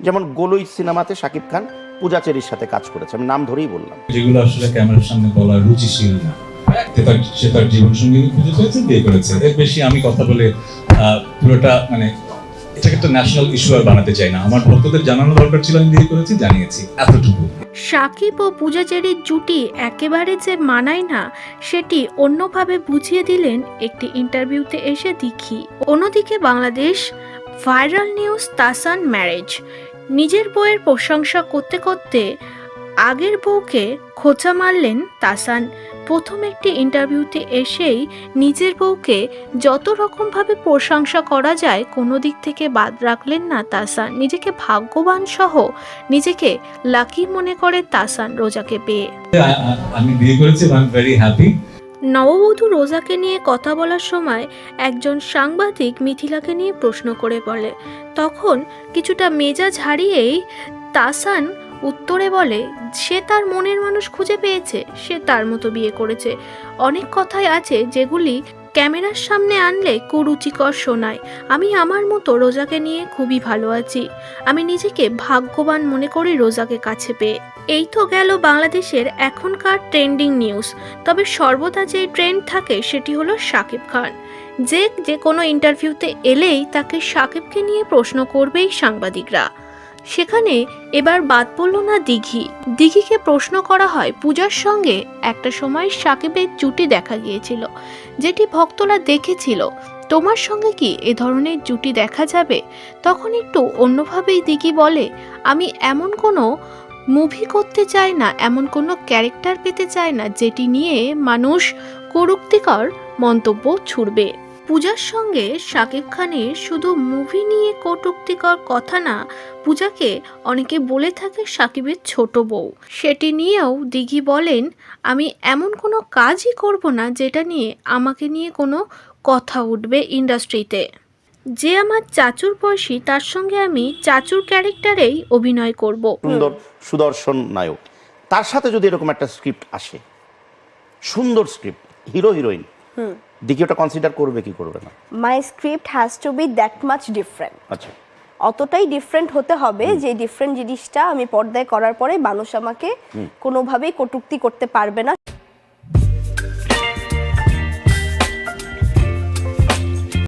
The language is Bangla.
যেমন গোলই সিনেমাতে শাকিব খান পূজাচেরির সাথে কাজ করেছে আমি নাম ধরেই বললাম। যেগুলো আসলে ক্যামেরার সামনে বলা রুচিশীল না। সে তার জীবন সঙ্গী খুঁজে পেয়েছে বিয়ে করেছে। এর বেশি আমি কথা বলে পুরোটা মানে এটাকে একটা ন্যাশনাল ইস্যু আর বানাতে চাই না। আমার ভক্তদের জানানো দরকার ছিল আমি বিয়ে করেছি জানিয়েছি। এতটুকু। সাকিব ও পূজাচেরির জুটি একেবারে যে মানায় না সেটি অন্যভাবে বুঝিয়ে দিলেন একটি ইন্টারভিউতে এসে দেখি অন্যদিকে Bangladesh viral news Tahsan marriage. নিজের বউয়ের প্রশংসা করতে করতে আগের বউকে খোঁচা মারলেন তাসান। প্রথম একটি ইন্টারভিউতে এসেই নিজের বউকে যত রকমভাবে প্রশংসা করা যায় কোনো দিক থেকে বাদ রাখলেন না তাসান। নিজেকে ভাগ্যবান সহ নিজেকে লাকি মনে করে তাসান রোজাকে পেয়ে। আমি বিয়ে করেছি আই এম ভেরি হ্যাপি নববধূ রোজাকে নিয়ে কথা বলার সময় একজন সাংবাদিক মিথিলাকে নিয়ে প্রশ্ন করে বলে, তখন কিছুটা মেজাজ হারিয়েই তাসান উত্তরে বলে, সে তার মনের মানুষ খুঁজে পেয়েছে, সে তার মতো বিয়ে করেছে। অনেক কথাই আছে যেগুলি ক্যামেরার সামনে আনলে কুরুচিকর শোনায় আমি আমার মতো রোজাকে নিয়ে খুবই ভালো আছি। আমি নিজেকে ভাগ্যবান মনে করি রোজাকে কাছে পেয়ে। এই তো গেল বাংলাদেশের এখনকার ট্রেন্ডিং নিউজ। তবে সর্বদা যে ট্রেন্ড থাকে সেটি হলো শাকিব খান। যে যে কোনো ইন্টারভিউতে এলেই তাকে শাকিবকে নিয়ে প্রশ্ন করবেই সাংবাদিকরা। সেখানে এবার বাদ পড়ল না দিঘি। দিঘিকে প্রশ্ন করা হয় পূজার সঙ্গে একটা সময় সাকিবের জুটি দেখা গিয়েছিল, যেটি ভক্তরা দেখেছিল। তোমার সঙ্গে কি এ ধরনের জুটি দেখা যাবে? তখন একটু অন্যভাবেই দিঘি বলে, আমি এমন কোনো মুভি করতে চায় না, এমন কোনো ক্যারেক্টার পেতে চায় না, যেটি নিয়ে মানুষ করুক্তিকর মন্তব্য ছুড়বে। পূজার সঙ্গে শাকিব খানের শুধু মুভি নিয়ে কটূক্তিকর কথা না পূজাকে অনেকে বলে থাকে শাকিবের ছোট বউ। সেটি নিয়েও দিঘি বলেন আমি এমন কোনো কাজই করব না যেটা নিয়ে আমাকে নিয়ে কোনো কথা উঠবে ইন্ডাস্ট্রিতে। যে আমার চাচুর বয়সী তার সঙ্গে আমি চাচুর ক্যারেক্টারেই অভিনয় করব। সুন্দর সুদর্শন নায়ক। তার সাথে যদি এরকম একটা স্ক্রিপ্ট আসে সুন্দর স্ক্রিপ্ট হিরো হিরোইন ওটা কনসিডার করবে কি করবে না? My script has to be that much different আচ্ছা। অতটাই ডিফারেন্ট হতে হবে যে ডিফারেন্ট জিনিসটা আমি পর্দায় করার পরে মানুষ আমাকে কোনোভাবেই কটুক্তি করতে পারবে না।